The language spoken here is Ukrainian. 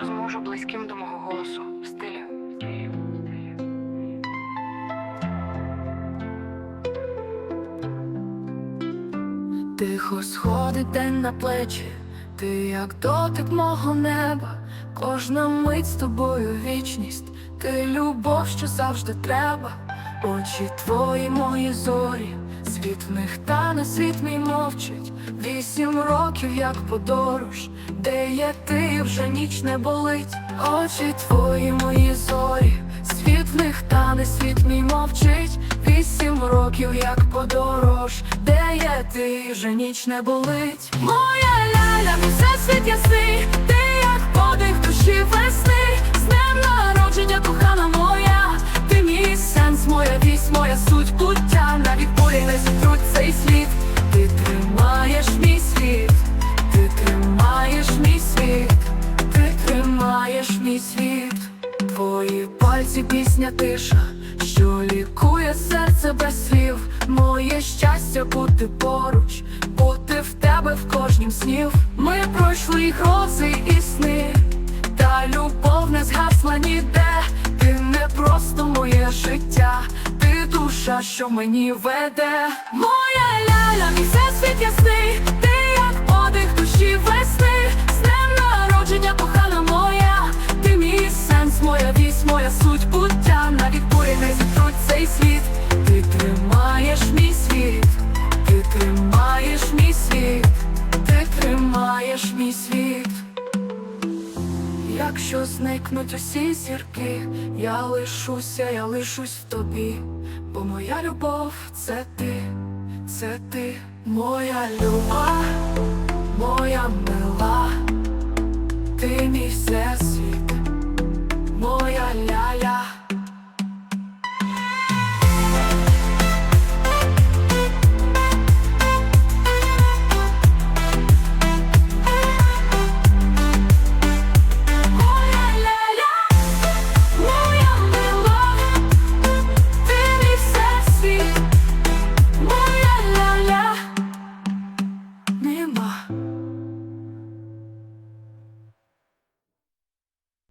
якщо зможу близьким до мого голосу в стилі. Тихо сходить день на плечі, ти як дотик мого неба, кожна мить з тобою вічність, ти любов, що завжди треба, очі твої, мої зорі, світ в них тане, світ мій мовчить, вісім років, як подорож, де є ти, вже ніч не болить, очі твої, мої зорі, світ в них та не світ мій мовчить, вісім років, як подорож, де є ти, вже ніч не болить. Моя ляля, Твої пальці пісня тиша, що лікує серце без слів. Моє щастя бути поруч, бути в тебе в кожнім снів. Ми пройшли грози і сни, та любов не згасла ніде. Ти не просто моє життя, ти душа, що мені веде. Моя ляля, мій всесвіт ясний, не зітруть цей світ, ти тримаєш мій світ, ти тримаєш мій світ, ти тримаєш мій світ. Якщо зникнуть усі зірки, я лишуся, я лишусь в тобі, бо моя любов це ти, це ти, моя люба, моя мила,